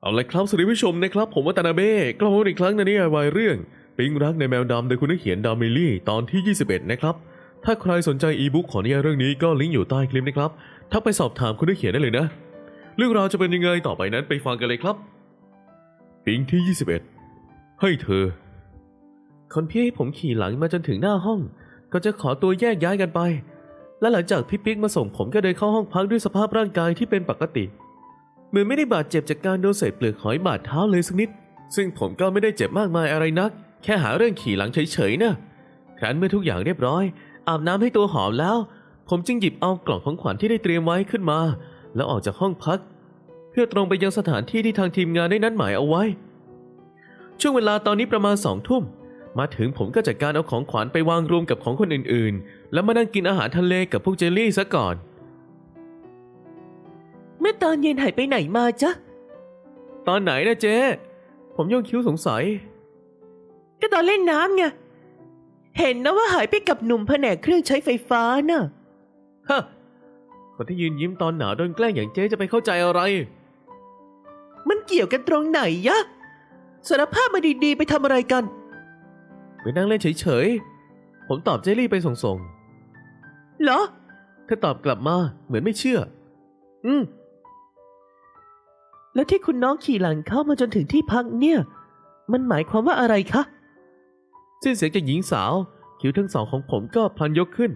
เอาละครับสวัสดีผู้ชมนะครับ ผมวัตนาเบ้กลับมาอีกครั้งในนิยายวายเรื่อง ปิงรักในแมวดำโดยคุณนักเขียนดามิลี่ตอนที่ 21 นะครับ ถ้าใครสนใจอีบุ๊กของนิยายเรื่องนี้ก็ลิงก์อยู่ใต้คลิปนะครับทักไปสอบถามคุณนักเขียนได้เลยนะ เรื่องราวจะเป็นยังไงต่อไปนั้นไปฟังกันเลยครับ ปิงที่ 21 ให้เธอ คนพี่ให้ผมขี่หลังมาจนถึงหน้าห้อง ก็จะขอตัวแยกย้ายกันไป และหลังจากพี่ปิ๊กมาส่งผมก็เดินเข้าห้องพักด้วยสภาพร่างกายที่เป็นปกติเมือนไม่ได้บาดเจ็บจากการโดนใส่เปลือกหอยบาดเท้าเลยสักนิด ซึ่งผมก็ไม่ได้เจ็บมากมายอะไรนัก แค่หาเรื่องขี่หลังเฉยๆนะครั้นเมื่อทุกอย่างเรียบร้อย อาบน้ำให้ตัวหอมแล้ว ผมจึงหยิบเอากล่องของขวัญที่ได้เตรียมไว้ขึ้นมา แล้วออกจากห้องพัก เพื่อตรงไปยังสถานที่ที่ทางทีมงานได้นัดหมายเอาไว้ ช่วงเวลาตอนนี้ประมาณสองทุ่มมาถึงผมก็จัดการเอาของขวัญไปวางรวมกับของคนอื่นๆ แล้วมานั่งกินอาหารทะเลกับพวกเจลลี่ซะก่อน เมื่อตอนเย็นหายไปไหนมาจ๊ะ ตอนไหนนะเจ๊ ผมย่องคิ้วสงสัย ก็ตอนเล่นน้ำไง เห็นนะว่าหายไปกับหนุ่มแผนกเครื่องใช้ไฟฟ้าน่ะ ฮะ คนที่ยืนยิ้มตอนหนาวโดนแกล้งอย่างเจ๊จะไปเข้าใจอะไร มันเกี่ยวกันตรงไหนยะสารภาพมาดีๆ ไปทำอะไรกัน ไปนั่งเล่นเฉยๆ ผมตอบเจลลี่ไปส่งเหรอๆเธอตอบกลับมาเหมือนไม่เชื่อ อืม แล้วที่คุณน้องขี่หลังเข้ามาจนถึงที่พักเนี่ย มันหมายความว่าอะไรคะสิ้นเสียงจากหญิงสาว คิ้วทั้งสองของผมก็พลันยกขึ้น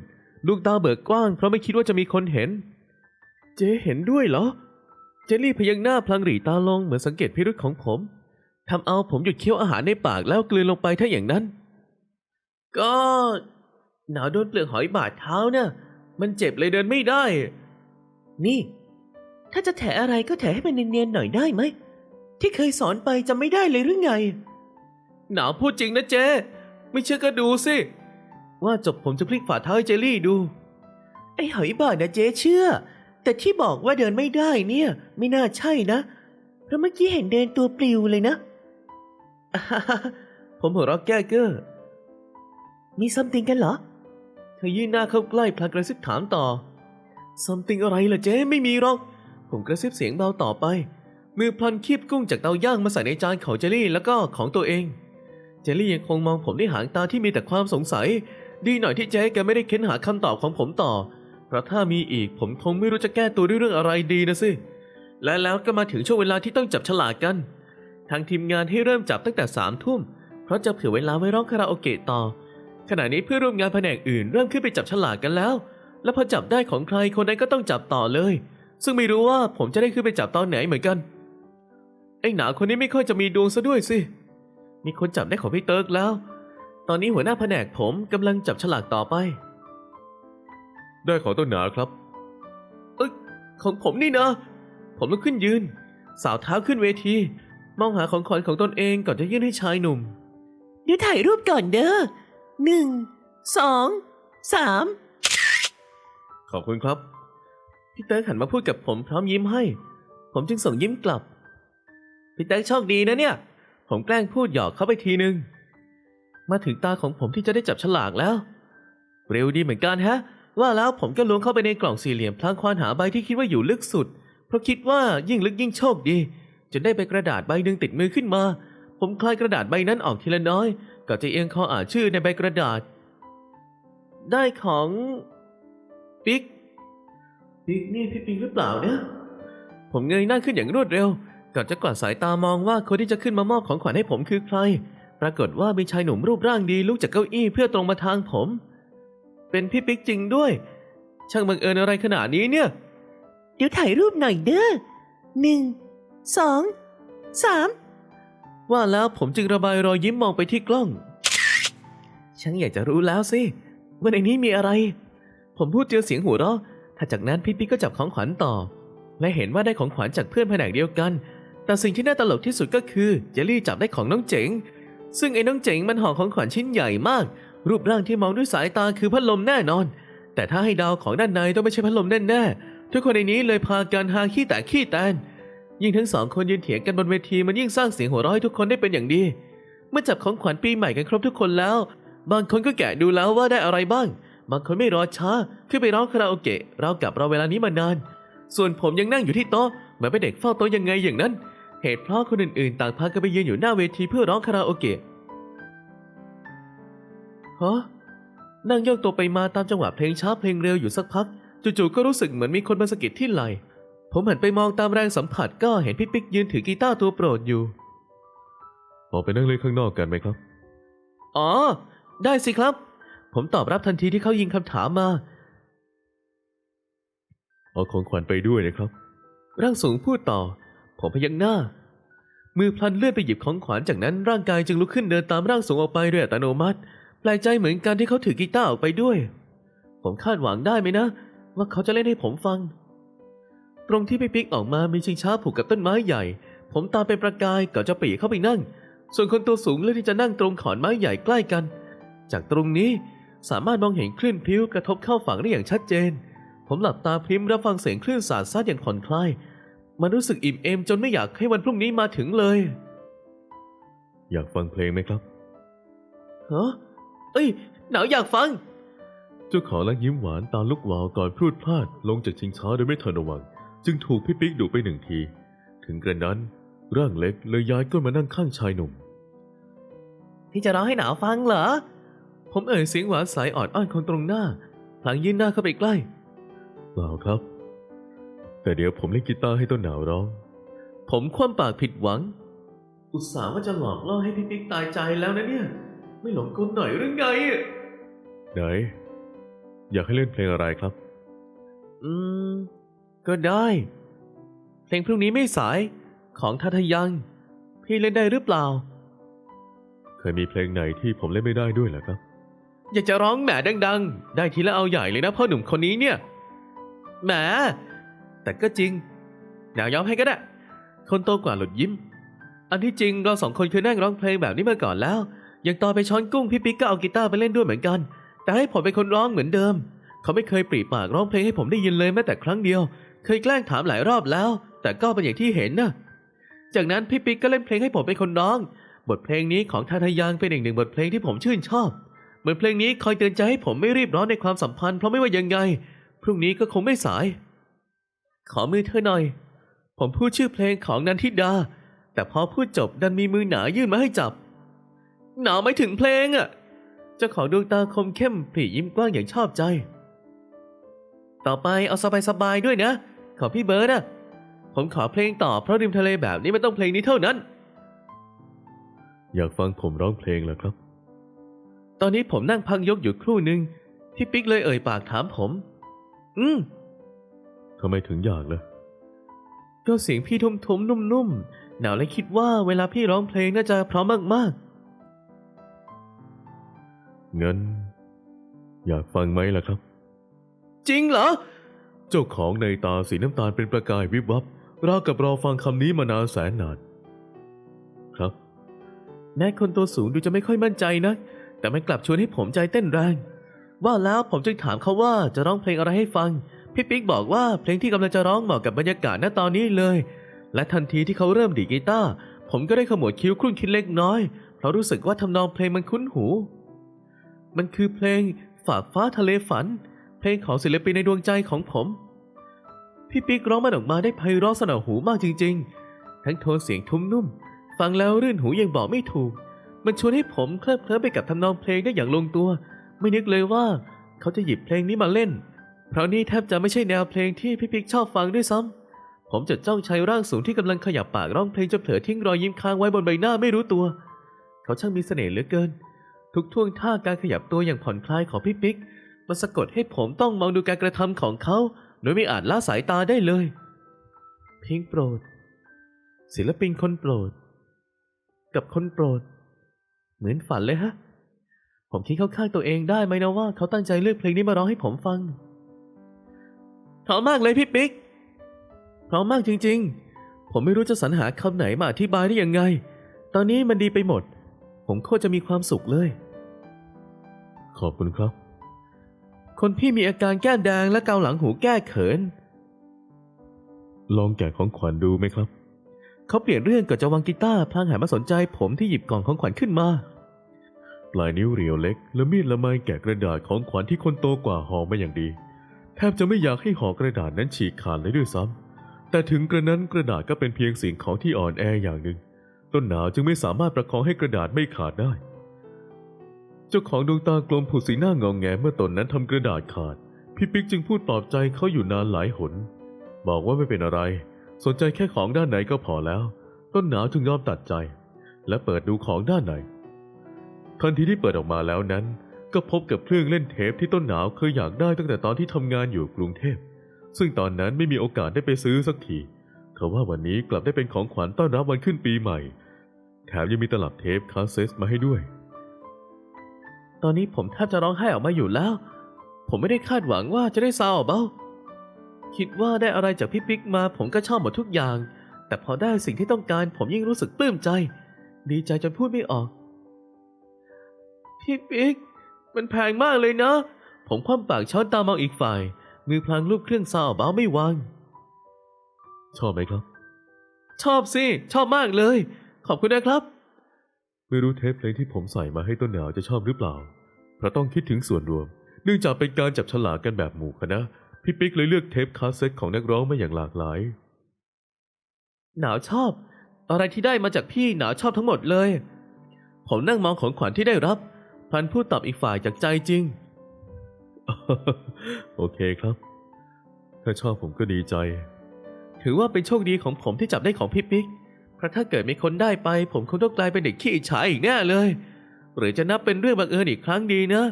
ลูกตาเบิกกว้างเพราะไม่คิดว่าจะมีคนเห็น เจ๊เห็นด้วยเหรอ เจลลี่พยักหน้าพลางหรีตาลงเหมือนสังเกตพิรุษของผมทำเอาผมหยุดเคี้ยวอาหารในปากแล้วกลืนลงไปถ้าอย่างนั้น ก็หนาวโดนเปลือกหอยบาดเท้านะ่ะมันเจ็บเลยเดินไม่ได้ นี่ ถ้าจะแถอะไรก็แถให้มันเนียนๆหน่อยได้ไหม ที่เคยสอนไปจำไม่ได้เลยหรือไง หนาวพูดจริงนะเจ๊ไม่เชื่อก็ดูสิ ว่าจบผมจะพลิกฝ่าเท้าให้เจลลี่ดู ไอ้หอยบาดนะเจ๊เชื่อ แต่ที่บอกว่าเดินไม่ได้เนี่ย ไม่น่าใช่นะ เพราะเมื่อกี้เห็นเดินตัวปลิวเลยนะ ผมหัวเราะแก้เก้อมีซัมติงกันเหรอ เธอยื่นหน้าเข้าใกล้พลางกระซิบถามต่อ something อะไรล่ะเจ๊ไม่มีหรอก ผมกระซิบเสียงเบาต่อไป มือพลันคีบกุ้งจากเตาย่างมาใส่ในจานของเจลลี่แล้วก็ของตัวเอง เจลลี่ยังคงมองผมด้วยหางตาที่มีแต่ความสงสัย ดีหน่อยที่เจ๊แกไม่ได้เค้นหาคำตอบของผมต่อ เพราะถ้ามีอีกผมคงไม่รู้จะแก้ตัวด้วยเรื่องอะไรดีนะสิและแล้วก็มาถึงช่วงเวลาที่ต้องจับฉลากกัน ทางทีมงานให้เริ่มจับตั้งแต่สามทุ่มเพราะจะเผื่อเวลาไว้ร้องคาราโอเกะต่อ ขณะนี้เพื่อนร่วมงานแผนกอื่นเริ่มขึ้นไปจับฉลากกันแล้ว และพอจับได้ของใครคนนั้นก็ต้องจับต่อเลย ซึ่งไม่รู้ว่าผมจะได้ขึ้นไปจับตอนไหนเหมือนกัน ไอ้หนาคนนี้ไม่ค่อยจะมีดวงซะด้วยสิ มีคนจับได้ของพี่เติร์กแล้ว ตอนนี้หัวหน้าแผนกผมกำลังจับฉลากต่อไป ได้ของต้นหนาครับ เอ้ยของผมนี่นะ ผมลุกขึ้นยืน สาวเท้าขึ้นเวที มองหาของขวัญของตนเองก่อนจะยื่นให้ชายหนุ่ม เดี๋ยวถ่ายรูปก่อนเด้อหนึ่งสองสามขอบคุณครับ พี่เติร์กหันมาพูดกับผมพร้อมยิ้มให้ ผมจึงส่งยิ้มกลับ พี่เติร์กโชคดีนะเนี่ย ผมแกล้งพูดหยอกเข้าไปทีนึง มาถึงตาของผมที่จะได้จับฉลากแล้ว เร็วดีเหมือนกันฮะ ว่าแล้วผมก็ล้วงเข้าไปในกล่องสี่เหลี่ยมพลางควานหาใบที่คิดว่าอยู่ลึกสุด เพราะคิดว่ายิ่งลึกยิ่งโชคดี จนได้ใบกระดาษใบหนึ่งติดมือขึ้นมา ผมคลายกระดาษใบนั้นออกทีละน้อยก่อนจะเอียงคออ่านชื่อในใบกระดาษ ได้ของปิ๊ก ปิ๊กนี่พี่ปิ๊กหรือเปล่าเนี่ย ผมเงยหน้าขึ้นอย่างรวดเร็วก่อนจะกวาดสายตามองว่าคนที่จะขึ้นมามอบของขวัญให้ผมคือใคร ปรากฏว่ามีชายหนุ่มรูปร่างดีลุกจากเก้าอี้เพื่อตรงมาทางผม เป็นพี่ปิ๊กจริงด้วย ช่างบังเอิญอะไรขนาดนี้เนี่ย เดี๋ยวถ่ายรูปหน่อยเด้อหนึ่งสองสามว่าแล้วผมจึงระบายรอยยิ้มมองไปที่กล้องฉันอยากจะรู้แล้วสิว่าในนี้มีอะไร ผมพูดเจอเสียงหัวเราะ ถ้าจากนั้นพี่ปิ๊กก็จับของขวัญต่อ และเห็นว่าได้ของขวัญจากเพื่อนแผนกเดียวกัน แต่สิ่งที่น่าตลกที่สุดก็คือเจลลี่จับได้ของน้องเจ๋ง ซึ่งไอ้น้องเจ๋งมันห่อของขวัญชิ้นใหญ่มาก รูปร่างที่มองด้วยสายตาคือพัดลมแน่นอน แต่ถ้าให้ดาวของด้านในต้องไม่ใช่พัดลมแน่ๆ ทุกคนในนี้เลยพากันหาขี้แต่ขี้แตน ยิ่งทั้งสองคนยืนเถียงกันบนเวทีมันยิ่งสร้างเสียงหัวเราะให้ทุกคนได้เป็นอย่างดี เมื่อจับของขวัญปีใหม่กันครบทุกคนแล้ว บางคนก็แกะดูแล้วว่าได้อะไรบ้าง บางคนไม่รอช้าขึ้นไปร้องคาราโอเกะเรากับเราเวลานี้มานาน ส่วนผมยังนั่งอยู่ที่โต๊ะเหมือนเป็นเด็กเฝ้าโต๊ะยังไงอย่างนั้น เหตุเพราะคนอื่นๆ ต่างพากันไปยืนอยู่หน้าเวทีเพื่อร้องคาราโอเกะฮะนั่งโยกตัวไปมาตามจังหวะเพลงช้าเพลงเร็วอยู่สักพัก จู่ๆก็รู้สึกเหมือนมีคนมาสะกิดที่ไหล่ผมหันไปมองตามแรงสัมผัสก็เห็นพี่ปิ๊กยืนถือกีตาร์ตัวโปรดอยู่ออกไปนั่งเล่นข้างนอกกันไหมครับ อ๋อ ได้สิครับ ผมตอบรับทันทีที่เขายิงคำถามมา เอาของขวัญไปด้วยนะครับ ร่างสูงพูดต่อ ผมพยักหน้า มือพลันเลื่อนไปหยิบของขวัญจากนั้นร่างกายจึงลุกขึ้นเดินตามร่างสูงออกไปโดยอัตโนมัติแปลกใจเหมือนกันที่เขาถือกีตาร์ออกไปด้วย ผมคาดหวังได้ไหมนะ ว่าเขาจะเล่นให้ผมฟัง ตรงที่พี่ปิ๊กออกมามีชิงช้าผูกกับต้นไม้ใหญ่ ผมตามไปประกายก่อนจะปีเข้าไปนั่ง ส่วนคนตัวสูงเลือกที่จะนั่งตรงขอนไม้ใหญ่ใกล้กัน จากตรงนี้ สามารถมองเห็นคลื่นพลิ้วกระทบเข้าฝั่งได้อย่างชัดเจน ผมหลับตาพริมรับฟังเสียงคลื่นสาดซัดอย่างผ่อนคลาย มันรู้สึกอิ่มเอมจนไม่อยากให้วันพรุ่งนี้มาถึงเลย อยากฟังเพลงไหมครับฮะเอ้ย หนาวอยากฟัง เจ้าของและยิ้มหวานตาลุกวาวก่อนพรูดพลาดลงจากชิงช้าโดยไม่ทันระวัง จึงถูกพี่ปิ๊กดุไปหนึ่งที ถึงกระนั้นร่างเล็กเลยย้ายก้นมานั่งข้างชายหนุ่มที่จะร้องให้หนาวฟังเหรอ ผมเอ่ยเสียงหวานสายอ่อนอ้อนคนตรงหน้า พลางยื่นหน้าเข้าไปใกล้ เปล่าครับ แต่เดี๋ยวผมเล่นกีตาร์ให้ต้นหนาวร้อง ผมคว่ำปากผิดหวัง อุตส่าห์ว่าจะหลอกล่อให้พี่ปิ๊กตายใจแล้วนะเนี่ย ไม่หลงกลหน่อยหรือไง ไหน อยากให้เล่นเพลงอะไรครับ อืม ก็ได้ เพลงพรุ่งนี้ไม่สายของทัทยัง พี่เล่นได้หรือเปล่า เคยมีเพลงไหนที่ผมเล่นไม่ได้ด้วยเหรอครับ อยากจะร้องแหมดัง ๆ ได้ทีละเอาใหญ่เลยนะพ่อหนุ่มคนนี้เนี่ยแหมแต่ก็จริงนาวยอมให้ก็ได้คนโตกว่าหลุดยิ้ม อันที่จริงเราสองคนเคยนั่งร้องเพลงแบบนี้มาก่อนแล้ว อย่างตอนไปช้อนกุ้งพี่ปิ๊กก็เอากีตาร์ไปเล่นด้วยเหมือนกัน แต่ให้ผมเป็นคนร้องเหมือนเดิม เขาไม่เคยปรีปากร้องเพลงให้ผมได้ยินเลยแม้แต่ครั้งเดียว เคยแกล้งถามหลายรอบแล้ว แต่ก็เป็นอย่างที่เห็นนะจากนั้นพี่ปิ๊กก็เล่นเพลงให้ผมเป็นคนร้อง บทเพลงนี้ของทาทายังเป็นอีกหนึ่งบทเพลงที่ผมชื่นชอบ เหมือนเพลงนี้คอยเตือนใจให้ผมไม่รีบร้อนในความสัมพันธ์เพราะไม่ว่ายังไง พรุ่งนี้ก็คงไม่สาย ขอมือเธอหน่อย ผมพูดชื่อเพลงของนันทิดา แต่พอพูดจบดันมีมือหนายื่นมาให้จับ หนาไม่ถึงเพลงอะเจ้าของดวงตาคมเข้มผลิยิ้มกว้างอย่างชอบใจ ต่อไปเอาสบายๆด้วยนะ ขอพี่เบิร์ดอะผมขอเพลงต่อเพราะริมทะเลแบบนี้มันต้องเพลงนี้เท่านั้น อยากฟังผมร้องเพลงเหรอครับ ตอนนี้ผมนั่งพักยกอยู่ครู่หนึ่งพี่ปิ๊กเลยเอ่ยปากถามผม อืมทำไมถึงอยากล่ะก็เสียงพี่ทุ้มๆนุ่มๆหนาวเลยคิดว่าเวลาพี่ร้องเพลงน่าจะเพราะมากงั้น อยากฟังไหมล่ะครับๆจริงเหรอ เจ้าของในตาสีน้ำตาลเป็นประกายวิบวับราวกับรอฟังคำนี้มานานแสนนาน ครับ แม้คนตัวสูงดูจะไม่ค่อยมั่นใจนะ แต่มันกลับชวนให้ผมใจเต้นแรง ว่าแล้วผมจึงถามเขาว่าจะร้องเพลงอะไรให้ฟัง พี่ปิ๊กบอกว่าเพลงที่กำลังจะร้องเหมาะกับบรรยากาศณตอนนี้เลย และทันทีที่เขาเริ่มดีกีตาร์ผมก็ได้ขมวดคิ้วครุ่นคิดเล็กน้อย เพราะรู้สึกว่าทำนองเพลงมันคุ้นหู มันคือเพลงฝากฟ้าทะเลฝัน เพลงของศิลปินในดวงใจของผม พี่ปิ๊กร้องมันออกมาได้ไพเราะสนอหูมากจริง ๆ ทั้งโทนเสียงทุ้มนุ่ม ฟังแล้วรื่นหูยังบอกไม่ถูก มันชวนให้ผมเคลิบเคลิ้มไปกับทำนองเพลงได้อย่างลงตัว ไม่นึกเลยว่า เขาจะหยิบเพลงนี้มาเล่น เพราะนี่แทบจะไม่ใช่แนวเพลงที่พี่ปิ๊กชอบฟังด้วยซ้ำผมจะจ้องชายร่างสูงที่กำลังขยับปากร้องเพลงจนเผลอทิ้งรอยยิ้มค้างไว้บนใบหน้าไม่รู้ตัว เขาช่างมีเสน่ห์เหลือเกิน ทุกท่วงท่าการขยับตัวอย่างผ่อนคลายของพี่ปิ๊กมันสะกดให้ผมต้องมองดูการกระทำของเขา โดยไม่อาจละสายตาได้เลยเพลงโปรด ศิลปินคนโปรด กับคนโปรด เหมือนฝันเลยฮะ ผมคิดเข้าข้างตัวเองได้ไหมนะว่าเขาตั้งใจเลือกเพลงนี้มาร้องให้ผมฟังเพราะมากเลยพี่ปิ๊กเพราะมากจริง ๆ ผมไม่รู้จะสรรหาคำไหนมาอธิบายได้ยังไง ตอนนี้มันดีไปหมด ผมโคตรจะมีความสุขเลย ขอบคุณครับ คนพี่มีอาการแก้มแดงและเกาหลังหูแก้เขิน ลองแกะของขวัญดูไหมครับ เขาเปลี่ยนเรื่องก่อนจะวางกีตาร์พลางหันมาสนใจผมที่หยิบกล่องของขวัญขึ้นมา ปลายนิ้วเรียวเล็ก และมีดละไมแกะกระดาษของขวัญที่คนโตกว่าห่อมาอย่างดี แทบจะไม่อยากให้ห่อกระดาษนั้นฉีกขาดเลยด้วยซ้แต่ถึงกระนั้นกระดาษก็เป็นเพียงสิ่งของที่อ่อนแออย่างหนึ่ง ต้นหนาวจึงไม่สามารถประคองให้กระดาษไม่ขาดได้ เจ้าของดวงตากลมผูดสีหน้างองแงเมื่อตนนั้นทำกระดาษขาดพี่ปิ๊กจึงพูดปลอบใจเขาอยู่นานหลายหน บอกว่าไม่เป็นอะไร สนใจแค่ของด้านไหนก็พอแล้ว ต้นหนาวจึงยอมตัดใจ และเปิดดูของด้านในทันทีที่เปิดออกมาแล้วนั้น ก็พบกับเครื่องเล่นเทปที่ต้นหนาวเคยอยากได้ตั้งแต่ตอนที่ทำงานอยู่กรุงเทพ ซึ่งตอนนั้นไม่มีโอกาสได้ไปซื้อสักทีทว่าวันนี้กลับได้เป็นของขวัญต้อนรับวันขึ้นปีใหม่ แถมยังมีตลับเทปคาสเซ็ตมาให้ด้วย ตอนนี้ผมแทบจะร้องไห้ออกมาอยู่แล้ว ผมไม่ได้คาดหวังว่าจะได้ซาวเบ้า คิดว่าได้อะไรจากพี่ปิ๊กมาผมก็ชอบหมดทุกอย่าง แต่พอได้สิ่งที่ต้องการผมยิ่งรู้สึกปลื้มใจ ดีใจจนพูดไม่ออก พี่ปิ๊กมันแพงมากเลยนะ ผมคว่ำปากช้อนตามองอีกฝ่าย มือพลางรูปเครื่องซาวเบ้าไม่วาง ชอบไหมครับ ชอบสิ ชอบมากเลย ขอบคุณนะครับ ไม่รู้เทปเพลงที่ผมใส่มาให้ต้นหนาวจะชอบหรือเปล่า เพราะต้องคิดถึงส่วนรวม เนื่องจากเป็นการจับฉลากกันแบบหมู่คณะ พี่ปิ๊กเลยเลือกเทปคาสเซ็ตของนักร้องมาอย่างหลากหลาย หนาวชอบ อะไรที่ได้มาจากพี่หนาวชอบทั้งหมดเลย ผมนั่งมองของขวัญที่ได้รับพลันพูดตอบอีกฝ่ายจากใจจริง โอเคครับ ถ้าชอบผมก็ดีใจ ถือว่าเป็นโชคดีของผมที่จับได้ของพี่ปิ๊กเพราะถ้าเกิดมีคนได้ไป ผมคงต้องกลายเป็นเด็กขี้อิจฉาอีกแน่เลย หรือจะนับเป็นเรื่องบังเอิญอีกครั้งดีนะ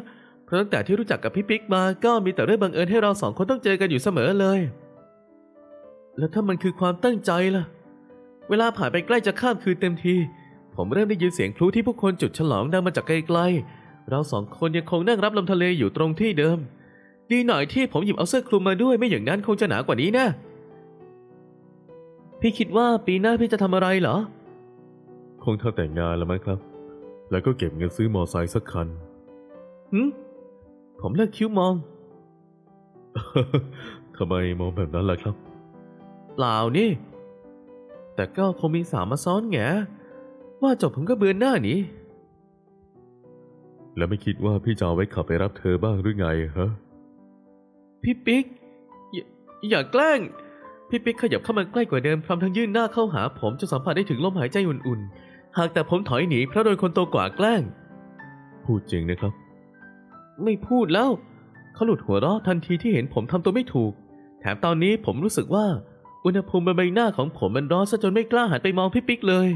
เพราะตั้งแต่ที่รู้จักกับพี่ปิ๊กมาก็มีแต่เรื่องบังเอิญให้เราสองคนต้องเจอกันอยู่เสมอเลย แล้วถ้ามันคือความตั้งใจล่ะ เวลาผ่านไปใกล้จะข้ามคืนเต็มที ผมเริ่มได้ยินเสียงพลุที่ผู้คนจุดฉลองดังมาจากไกลๆ เราสองคนยังคงนั่งรับลมทะเลอยู่ตรงที่เดิม ดีหน่อยที่ผมหยิบเอาเสื้อคลุมมาด้วยไม่อย่างนั้นคงจะหนากว่านี้นะ พี่คิดว่าปีหน้าพี่จะทำอะไรเหรอ คงเท่าแต่งงานแล้วมั้งครับ แล้วก็เก็บเงินซื้อมอไซค์สักคันหืม ผมเลิกคิ้วมอง ทำไมมองแบบนั้นล่ะครับ เปล่านี่ แต่ก็คงมีสามมาซ้อนแงว่าจบผมก็เบือนหน้าหนีแล้วไม่คิดว่าพี่จะเอาไว้ขับไปรับเธอบ้างหรือไงฮะ พี่ปิ๊กอย่าอย่าแกล้ง พี่ปิ๊กขยับเข้ามาใกล้กว่าเดิมพร้อมทั้งยื่นหน้าเข้าหาผมจนสัมผัสได้ถึงลมหายใจอุ่นๆ หากแต่ผมถอยหนีเพราะโดนคนโตกว่าแกล้ง พูดจริงนะครับ ไม่พูดแล้ว เขาหลุดหัวเราะทันทีที่เห็นผมทำตัวไม่ถูก แถมตอนนี้ผมรู้สึกว่า อุณหภูมิบนใบหน้าของผมมันร้อนซะจนไม่กล้าหันไปมองพี่ปิ๊กเลย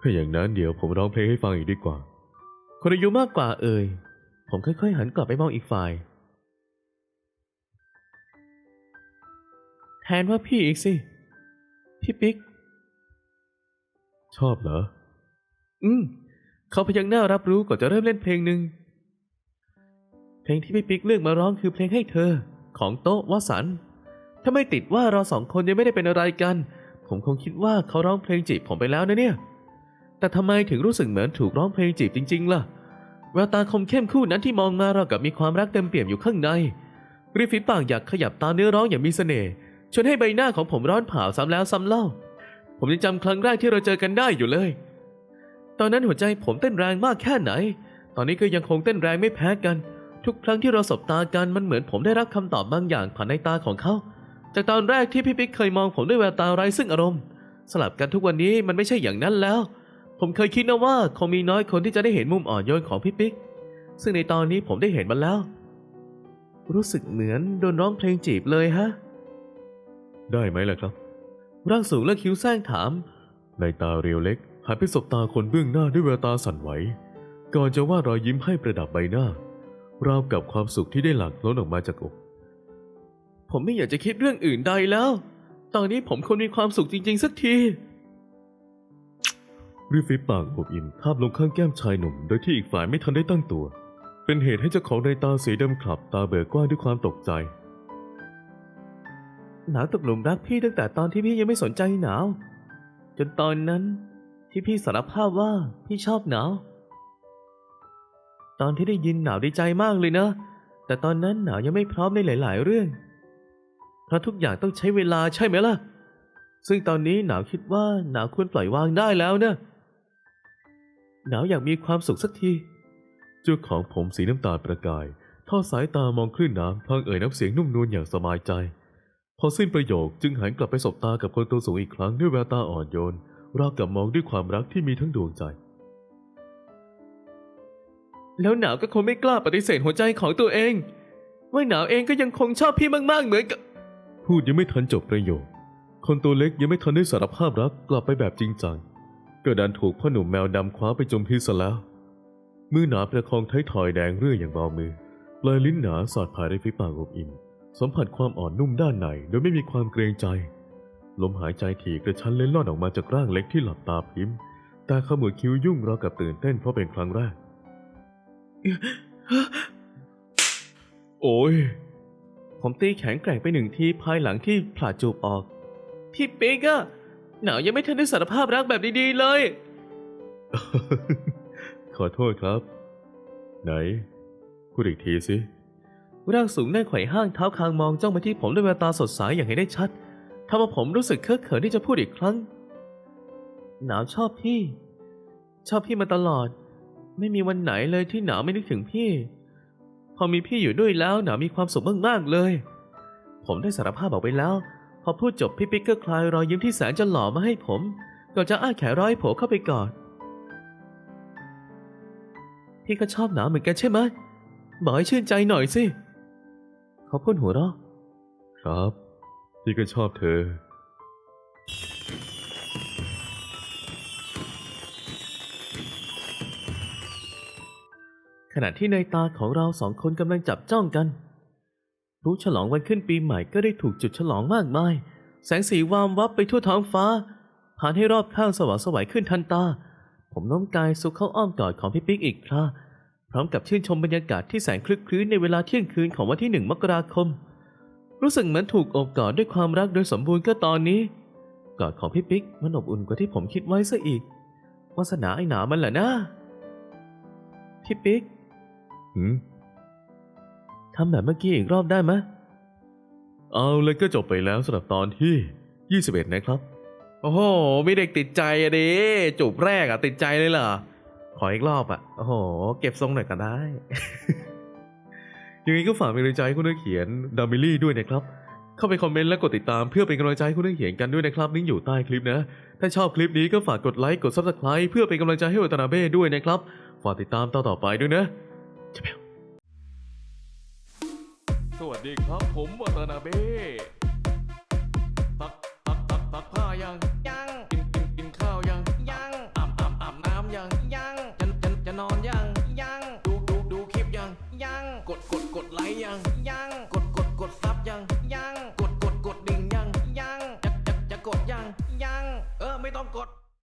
ถ้าอย่างนั้นเดี๋ยวผมร้องเพลงให้ฟังอีกดีกว่า คนอายุมากกว่าเอ่ย ผมค่อยๆ หันกลับไปมองอีกฝ่าย แทนว่าพี่อีกสิ พี่ปิ๊ก ชอบเหรอ อืม เขาพยักหน้ารับรู้ก่อนจะเริ่มเล่นเพลงหนึ่ง เพลงที่พี่ปิ๊กเลือกมาร้องคือเพลงให้เธอ ของโต๊ะวสัน ถ้าไม่ติดว่าเราสองคนยังไม่ได้เป็นอะไรกัน ผมคงคิดว่าเขาร้องเพลงจีบผมไปแล้วนะเนี่ย แต่ทำไมถึงรู้สึกเหมือนถูกร้องเพลงจีบจริง ๆ ล่ะ แววตาคมเข้มคู่นั้นที่มองมาเรากับมีความรักเต็มเปี่ยมอยู่ข้างในริมฝีปากอยากขยับตาเนื้อร้องอย่างมีเสน่ห์ชวนให้ใบหน้าของผมร้อนเผาซ้ำแล้วซ้ำเล่า ผมยังจำครั้งแรกที่เราเจอกันได้อยู่เลย ตอนนั้นหัวใจผมเต้นแรงมากแค่ไหน ตอนนี้ก็ยังคงเต้นแรงไม่แพ้กัน ทุกครั้งที่เราสบตากันมันเหมือนผมได้รับคำตอบบางอย่างผ่านในตาของเขา จากตอนแรกที่พี่ปิ๊กเคยมองผมด้วยแววตาไร้ซึ่งอารมณ์ สลับกันทุกวันนี้มันไม่ใช่อย่างนั้นแล้ว ผมเคยคิดนะว่าคงมีน้อยคนที่จะได้เห็นมุมอ่อนโยนของพี่ปิ๊ก ซึ่งในตอนนี้ผมได้เห็นมันแล้ว รู้สึกเหมือนโดนร้องเพลงจีบเลยฮะ ได้ไหมล่ะครับ ร่างสูงและคิ้วแซงถาม ในตาเรียวเล็กหันไปสบตาคนเบื้องหน้าด้วยแววตาสั่นไหว ก่อนจะวาดรอยยิ้มให้ประดับใบหน้า ราวกับความสุขที่ได้หลั่งล้นออกมาจากอก ผมไม่อยากจะคิดเรื่องอื่นใดแล้ว ตอนนี้ผมควรมีความสุขจริง ๆ สักทีริมฝีปากอบอิ่มทาบลงข้างแก้มชายหนุ่ม โดยที่อีกฝ่ายไม่ทันได้ตั้งตัว เป็นเหตุให้เจ้าของในตาสีดำขลับตาเบิกกว้างด้วยความตกใจ หนาวตกหลุมรักพี่ตั้งแต่ตอนที่พี่ยังไม่สนใจหนาว จนตอนนั้นที่พี่สารภาพว่าพี่ชอบหนาว ตอนที่ได้ยินหนาวดีใจมากเลยนะ แต่ตอนนั้นหนาวยังไม่พร้อมในหลาย ๆ เรื่อง เพราะทุกอย่างต้องใช้เวลาใช่ไหมล่ะ ซึ่งตอนนี้หนาวคิดว่าหนาวควรปล่อยวางได้แล้วนะหนาวอยากมีความสุขสักทีเจ้าของผมสีน้ำตาลประกายทอดสายตามองคลื่นน้ำพลางเอ่ยน้ำเสียงนุ่มนวลอย่างสบายใจ พอสิ้นประโยคจึงหันกลับไปสบตากับคนตัวสูงอีกครั้งด้วยแววตาอ่อนโยนราวกับมองด้วยความรักที่มีทั้งดวงใจ แล้วหนาวก็คงไม่กล้าปฏิเสธหัวใจของตัวเอง ว่าหนาวเองก็ยังคงชอบพี่มากๆเหมือนกับ พูดยังไม่ทันจบประโยค คนตัวเล็กยังไม่ทันได้สารภาพรักกลับไปแบบจริงจังก็ดันถูกพ่อหนุ่มแมวดำคว้าไปจมพิษซะแล้ว มือหนาประคองท้ายทอยแดงเรื่อยอย่างเบามือปลายลิ้นหนาสอดผ่านริมฝีปากอบอิ่มสัมผัสความอ่อนนุ่มด้านในโดยไม่มีความเกรงใจ ลมหายใจถี่กระชั้นเล่นลอนออกมาจากร่างเล็กที่หลับตาพิมตาขมวดคิ้วยุ่งราวกับตื่นเต้นเพราะเป็นครั้งแรก โอ้ย ผมตีแขนแกร่งไปหนึ่งทีภายหลังที่ผลาดจูบออก พี่ปิ๊กอะหนาวยังไม่ทันได้สารภาพรักแบบดีๆเลย ขอโทษครับ ไหน พูดอีกทีสิ ร่างสูงนั่งไขว่ห้างเท้าคางมองจ้องมาที่ผมด้วยแววตาสดใสอย่างเห็นได้ชัดทำให้ผมรู้สึกเคอะเขินที่จะพูดอีกครั้ง หนาวชอบพี่ ชอบพี่มาตลอด ไม่มีวันไหนเลยที่หนาไม่นึกถึงพี่ พอมีพี่อยู่ด้วยแล้วหนามีความสุขมากๆเลย ผมได้สารภาพบอกไปแล้ว พอพูดจบพี่ปิ๊กก็คลายรอยยิ้มที่แสนจะหล่อมาให้ผมก่อนจะอ้าแขนร้อยโผเข้าไปกอดพี่ก็ชอบหนาเหมือนกันใช่ไหมบอกให้ชื่นใจหน่อยสิเขาพ่นหัวเราะครับ พี่ก็ชอบเธอ ขณะที่ในตาของเราสองคนกำลังจับจ้องกัน รู้ฉลองวันขึ้นปีใหม่ก็ได้ถูกจุดฉลองมากมาย แสงสีวามวับไปทั่วท้องฟ้า ผ่านให้รอบข้างสว่างสวัยขึ้นทันตา ผมน้มกายซุกเข้าอ้อมกอดของพี่ปิ๊กอีกคราพร้อมกับชื่นชมบรรยากาศที่แสนคลึกคลื้นในเวลาเที่ยงคืนของวันที่หนึ่งมกราคม รู้สึกเหมือนถูกอบกอดด้วยความรักโดยสมบูรณ์ก็ตอนนี้ กอดของพี่ปิ๊กมันอบอุ่นกว่าที่ผมคิดไว้ซะอีกวาสนาไอ้หนามันแหละนะพี่ปิ๊ก หืมทำแบบเมื่อกี้อีกรอบได้ไหมเอาเลยก็จบไปแล้วสำหรับตอนที่ 21 นะครับ โอ้โห มีเด็กติดใจอะดิจูบแรกอะติดใจเลยเหรอ ขออีกรอบอะโอ้โห เก็บทรงหน่อยก็ได้ยังไงก็ฝากเป็นกำลังใจให้คุณนักเขียนดามิลี่ด้วยนะครับ เข้าไปคอมเมนต์และกดติดตามเพื่อเป็นกำลังใจให้คุณนักเขียนกันด้วยนะครับลิงก์อยู่ใต้คลิปนะ ถ้าชอบคลิปนี้ก็ฝากกดไลค์กด Subscribe เพื่อเป็นกำลังใจให้วัตนาเบ้ด้วยนะครับ ฝากติดตามตอต่อไปด้วยนะ สวัสดีครับผมวัตนาเบ้